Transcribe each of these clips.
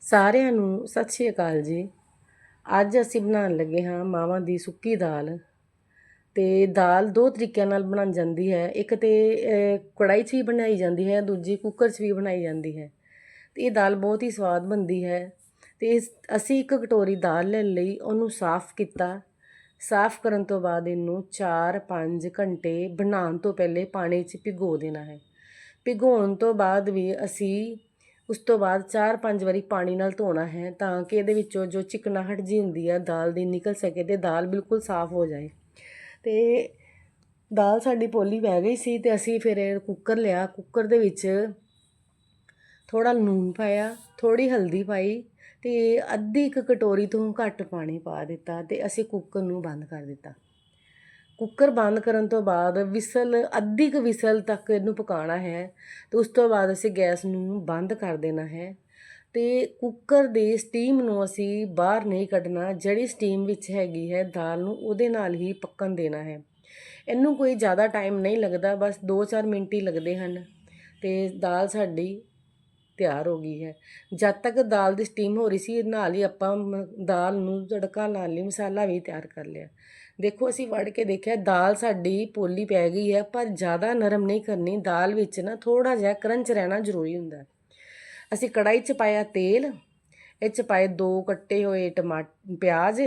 ਸਾਰਿਆਂ ਨੂੰ ਸਤਿ ਸ਼੍ਰੀ ਅਕਾਲ ਜੀ। ਅੱਜ ਅਸੀਂ ਬਣਾਉਣ ਲੱਗੇ ਹਾਂ ਮਾਵਾਂ ਦੀ ਸੁੱਕੀ ਦਾਲ। ਤੇ ਦਾਲ ਦੋ ਤਰੀਕਿਆਂ ਨਾਲ ਬਣ ਜਾਂਦੀ ਹੈ। ਇੱਕ ਤੇ ਅਹ, ਕੜਾਈ 'ਚ ਵੀ ਬਣਾਈ ਜਾਂਦੀ ਹੈ ਦੂਜੀ ਕੁੱਕਰ 'ਚ ਵੀ ਬਣਾਈ ਜਾਂਦੀ ਹੈ। ਤੇ ਇਹ ਦਾਲ ਬਹੁਤ ਹੀ ਸਵਾਦ ਬਣਦੀ ਹੈ। ਤੇ ਇਸ- ਅਸੀਂ ਇੱਕ ਕਟੋਰੀ ਦਾਲ ਲੈ ਲਈ ਉਹਨੂੰ ਸਾਫ਼ ਕੀਤਾ। ਸਾਫ਼ ਕਰਨ ਤੋਂ ਬਾਅਦ ਇਹਨੂੰ 4-5 ਘੰਟੇ ਬਣਾਉਣ ਤੋਂ ਪਹਿਲੇ ਪਾਣੀ 'ਚ ਭਿਗੋ ਦੇਣਾ ਹੈ। ਭਿਗੋਣ ਤੋਂ ਬਾਅਦ ਵੀ ਅਸੀਂ ਉਸ ਤੋਂ ਬਾਅਦ 4-5 ਵਾਰੀ ਪਾਣੀ ਨਾਲ ਧੋਣਾ ਹੈ ਤਾਂ ਕਿ ਇਹਦੇ ਵਿੱਚੋਂ ਜੋ ਚਿਕਨਾਹਟ ਜੀ ਹੁੰਦੀ ਆ, ਦਾਲ ਦੀ ਨਿਕਲ ਸਕੇ ਤੇ ਦਾਲ ਬਿਲਕੁਲ ਸਾਫ਼ ਹੋ ਜਾਏ। ਤੇ ਦਾਲ ਸਾਡੀ ਪੋਲੀ ਪੈ ਗਈ ਸੀ ਤੇ ਅਸੀਂ ਫਿਰ ਕੁੱਕਰ ਲਿਆ। ਕੁੱਕਰ ਦੇ ਵਿੱਚ ਥੋੜਾ ਲੂਣ ਪਾਇਆ ਥੋੜੀ ਹਲਦੀ ਪਾਈ ਤੇ ਅੱਧੀ ਇੱਕ ਕਟੋਰੀ ਤੋਂ ਘੱਟ ਪਾਣੀ ਪਾ ਦਿੱਤਾ ਤੇ ਅਸੀਂ ਕੁੱਕਰ ਨੂੰ ਬੰਦ ਕਰ ਦਿੱਤਾ। ਕੁੱਕਰ ਬੰਦ ਕਰਨ ਤੋਂ ਬਾਅਦ ਵਿਸਲ ਅੱਧੀ ਕੁ ਵਿਸਲ ਤੱਕ ਇਹਨੂੰ ਪਕਾਉਣਾ ਹੈ। ਤੇ ਉਸ ਤੋਂ ਬਾਅਦ ਅਸੀਂ ਗੈਸ ਨੂੰ ਬੰਦ ਕਰ ਦੇਣਾ ਹੈ। ਤੇ ਕੁੱਕਰ ਦੇ ਸਟੀਮ ਨੂੰ ਅਸੀਂ ਬਾਹਰ ਨਹੀਂ ਕੱਢਣਾ, ਜਿਹੜੀ ਸਟੀਮ ਵਿੱਚ ਹੈਗੀ ਹੈ ਦਾਲ ਨੂੰ ਉਹਦੇ ਨਾਲ ਹੀ ਪੱਕਣ ਦੇਣਾ ਹੈ। ਇਹਨੂੰ ਕੋਈ ਜ਼ਿਆਦਾ ਟਾਈਮ ਨਹੀਂ ਲੱਗਦਾ, ਬਸ 2-4 ਮਿੰਟ ਹੀ ਲੱਗਦੇ ਹਨ। ਤੇ ਦਾਲ ਸਾਡੀ ਤਿਆਰ ਹੋ ਗਈ ਹੈ। ਜਦ ਤੱਕ ਦਾਲ ਦੀ ਸਟੀਮ ਹੋ ਰਹੀ ਸੀ, ਨਾਲ ਹੀ ਆਪਾਂ ਮ- ਦਾਲ ਨੂੰ ਤੜਕਾ ਲਾਉਣ ਲਈ ਮਸਾਲਾ ਵੀ ਤਿਆਰ ਕਰ ਲਿਆ। ਦੇਖੋ, ਅਸੀਂ ਵੜ ਕੇ ਦੇਖਿਆ, ਦਾਲ ਸਾਡੀ ਪੋਲੀ ਪੈ ਗਈ ਹੈ, ਪਰ ਜ਼ਿਆਦਾ ਨਰਮ ਨਹੀਂ ਕਰਨੀ। ਦਾਲ ਵਿੱਚ ਨਾ ਥੋੜਾ ਜਿਹਾ ਕਰੰਚ ਰਹਿਣਾ ਜ਼ਰੂਰੀ ਹੁੰਦਾ ਅਸੀਂ ਕੜਾਈ 'ਚ ਪਾਇਆ ਤੇਲ, ਇਹ 'ਚ ਪਾਏ ਦੋ ਕੱਟੇ ਹੋਏ ਟਮਾਟਰ ਪਿਆਜ਼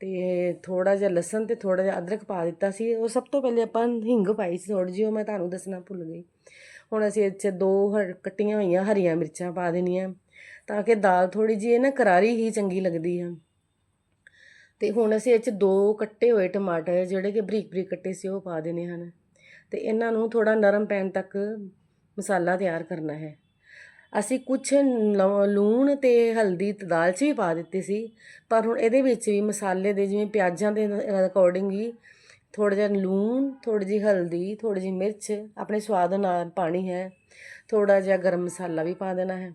ਤੇ ਥੋੜਾ ਜਿਹਾ ਲਸਣ ਤੇ ਥੋੜਾ ਜਿਹਾ ਅਦਰਕ ਪਾ ਦਿੱਤਾ ਸੀ। ਉਹ ਸਭ ਤੋਂ ਪਹਿਲੇ ਆਪਾਂ ਹਿੰਗ ਪਾਈ ਸੀ ਥੋੜੀ ਜਿਹੀ, ਉਹ ਮੈਂ ਤੁਹਾਨੂੰ ਦੱਸਣਾ ਭੁੱਲ ਗਈ। ਹੁਣ ਅਸੀਂ ਇਹ 'ਚ ਦੋ ਹਰ- ਕੱਟੀਆਂ ਹੋਈਆਂ ਹਰੀਆਂ ਮਿਰਚਾਂ ਪਾ ਦੇਣੀਆਂ, ਤਾਂ ਕਿ ਦਾਲ ਥੋੜੀ ਜਿਹੀ ਨਾ ਕਰਾਰੀ ਹੀ ਚੰਗੀ ਲੱਗਦੀ ਆ। ਤੇ ਹੁਣ ਅਸੀਂ ਇਹ 'ਚ ਦੋ ਕੱਟੇ ਹੋਏ ਟਮਾਟਰ, ਜਿਹੜੇ ਕਿ ਬਰੀਕ ਬਰੀਕ ਕੱਟੇ ਸੀ, ਉਹ ਪਾ ਦੇਣੇ ਹਨ। ਤੇ ਇਹਨਾਂ ਨੂੰ ਥੋੜਾ ਨਰਮ ਪੈਣ ਤੱਕ ਮਸਾਲਾ ਤਿਆਰ ਕਰਨਾ ਹੈ। ਅਸੀਂ ਕੁਛ ਲ- ਲੂਣ ਤੇ ਹਲਦੀ ਤੇ ਦਾਲ 'ਚ ਵੀ ਪਾ ਦਿੱਤੀ ਸੀ। ਪਰ ਹੁਣ ਇਹਦੇ ਵਿੱਚ ਵੀ ਮਸਾਲੇ ਦੇ ਜਿਵੇਂ ਪਿਆਜ਼ਾਂ ਦੇ ਅਕੋਰਡਿੰਗ ਹੀ ਥੋੜ੍ਹਾ ਜਿਹਾ ਲੂਣ, ਥੋੜ੍ਹੀ ਜਿਹੀ ਹਲਦੀ, ਥੋੜ੍ਹੀ ਜਿਹੀ ਮਿਰਚ, ਆਪਣੇ ਸਵਾਦ ਨਾਲ ਪਾਣੀ ਹੈ। ਥੋੜ੍ਹਾ ਜਿਹਾ ਗਰਮ ਮਸਾਲਾ ਵੀ ਪਾ ਦੇਣਾ ਹੈ।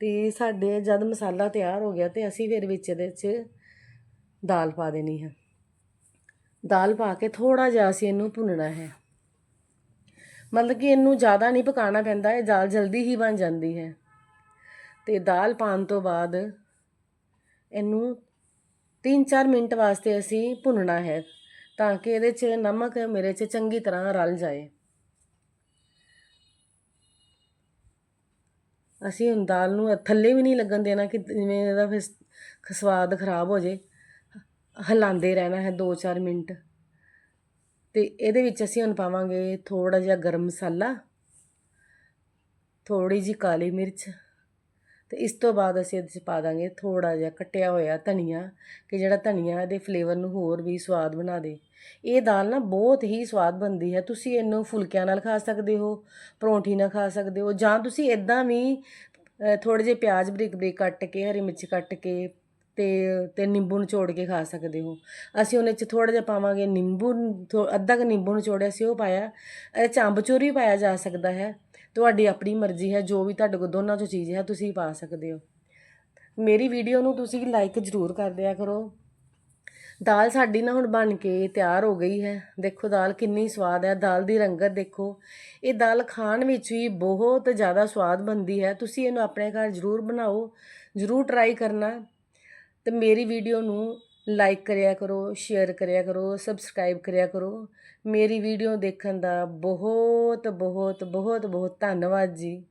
ਤੇ ਸਾਡੇ ਜਦ ਮਸਾਲਾ ਤਿਆਰ ਹੋ ਗਿਆ ਤੇ ਅਸੀਂ ਫਿਰ ਵਿੱਚ ਇਹਦੇ 'ਚ ਦਾਲ ਪਾ ਦੇਣੀ ਹੈ। ਦਾਲ ਪਾ ਕੇ ਥੋੜਾ ਜਿਹਾ ਅਸੀਂ ਇਹਨੂੰ ਭੁੰਨਣਾ ਹੈ। ਮਤਲਬ ਕਿ ਇਹਨੂੰ ਜ਼ਿਆਦਾ ਨਹੀਂ ਪਕਾਉਣਾ ਪੈਂਦਾ, ਇਹ ਦਾਲ ਜਲਦੀ ਹੀ ਬਣ ਜਾਂਦੀ ਹੈ। ਤੇ ਦਾਲ ਪਾਉਣ ਤੋਂ ਬਾਅਦ ਇਹਨੂੰ 3-4 ਮਿੰਟ ਵਾਸਤੇ ਅਸੀਂ ਭੁੰਨਣਾ ਹੈ ਤਾਂ ਕਿ ਇਹਦੇ 'ਚ ਨਮਕ, ਮੇਰੇ 'ਚ ਚੰਗੀ ਤਰ੍ਹਾਂ ਰਲ ਜਾਏ। ਅਸੀਂ ਹੁਣ ਦਾਲ ਨੂੰ ਥੱਲੇ ਵੀ ਨਹੀਂ ਲੱਗਣ ਦੇਣਾ ਕਿ ਜਿਵੇਂ ਇਹਦਾ ਫਿਰ ਸਵਾਦ ਖਰਾਬ ਹੋ ਜੇ। ਹਿਲਾਉਂਦੇ ਰਹਿਣਾ ਹੈ 2-4 ਮਿੰਟ। ਤੇ ਇਹਦੇ ਵਿੱਚ ਅਸੀਂ ਹੁਣ ਪਾਵਾਂਗੇ ਥੋੜਾ ਜਿਹਾ ਗਰਮ ਮਸਾਲਾ ਥੋੜੀ ਜਿਹੀ ਕਾਲੀ ਮਿਰਚ ਤੇ ਇਸ ਤੋਂ ਬਾਅਦ ਅਸੀਂ ਇਹਦੇ 'ਚ ਪਾ ਦਾਂਗੇ ਥੋੜਾ ਜਿਹਾ ਕੱਟਿਆ ਹੋਇਆ ਧਨੀਆ ਕਿ ਜਿਹੜਾ ਧਨੀਆ ਇਹਦੇ ਫਲੇਵਰ ਨੂੰ ਹੋਰ ਵੀ ਸਵਾਦ ਬਣਾ ਦੇ। ਇਹ ਦਾਲ ਨਾ ਬਹੁਤ ਹੀ ਸਵਾਦ ਬਣਦੀ ਹੈ। ਤੁਸੀਂ ਇਹਨੂੰ ਫੁਲਕਿਆਂ ਨਾਲ ਖਾ ਸਕਦੇ ਹੋ, ਪਰੌਂਠੀ ਨਾਲ ਖਾ ਸਕਦੇ ਹੋ ਜਾਂ ਤੁਸੀਂ ਇਦਾਂ ਵੀ ਥੋੜੇ ਜਿਹੇ ਪਿਆਜ਼ ਬਰੀਕ ਬਰੀਕ ਕੱਟ ਕੇ, ਹਰੀ ਮਿਰਚ ਕੱਟ ਕੇ ਤੇ ਤੇ ਨਿੰਬੂ ਨਿਚੋੜ ਕੇ ਖਾ ਸਕਦੇ ਹੋ। ਅਸੀਂ ਉਹਨੇ ਚ ਥੋੜਾ ਜਿਹਾ ਪਾਵਾਂਗੇ ਨਿੰਬੂ, ਥੋ- ਅੱਧਾ ਕੁ ਨਿੰਬੂ ਨਿਚੋੜਿਆ ਸੀ ਉਹ ਪਾਇਆ। ਇਹ ਚ ਅੰਬਚੂਰ ਵੀ ਪਾਇਆ ਜਾ ਸਕਦਾ ਹੈ। ਤੁਹਾਡੀ ਆਪਣੀ ਮਰਜ਼ੀ ਹੈ, ਜੋ ਵੀ ਤੁਹਾਡੇ ਕੋਲ ਦੋਨਾਂ ਚੋਂ ਚੀਜ਼ ਹੈ, ਤੁਸੀਂ ਪਾ ਸਕਦੇ ਹੋ। ਮੇਰੀ ਵੀਡੀਓ ਨੂੰ ਤੁਸੀਂ ਲਾਈਕ ਜ਼ਰੂਰ ਕਰ ਦਿਆ ਕਰੋ। ਦਾਲ ਸਾਡੀ ਨਾ ਹੁਣ ਬਣ ਕੇ ਤਿਆਰ ਹੋ ਗਈ ਹੈ। ਦੇਖੋ ਦਾਲ ਕਿੰਨੀ ਸਵਾਦ ਹੈ, ਦਾਲ ਦੀ ਰੰਗਤ ਦੇਖੋ। ਇਹ ਦਾਲ ਖਾਣ ਵਿੱਚ ਵੀ ਬਹੁਤ ਜ਼ਿਆਦਾ ਸਵਾਦ ਬਣਦੀ ਹੈ। ਤੁਸੀਂ ਇਹਨੂੰ ਆਪਣੇ ਘਰ ਜ਼ਰੂਰ ਬਣਾਓ, ਜ਼ਰੂਰ ਟਰਾਈ ਕਰਨਾ। ਤੇ ਮੇਰੀ ਵੀਡੀਓ ਨੂੰ ਲਾਈਕ ਕਰਿਆ ਕਰੋ ਸ਼ੇਅਰ ਕਰਿਆ ਕਰੋ ਸਬਸਕ੍ਰਾਈਬ ਕਰਿਆ ਕਰੋ। ਮੇਰੀ ਵੀਡੀਓ ਦੇਖਣ ਦਾ ਬਹੁਤ ਬਹੁਤ ਬਹੁਤ ਬਹੁਤ ਧੰਨਵਾਦ ਜੀ।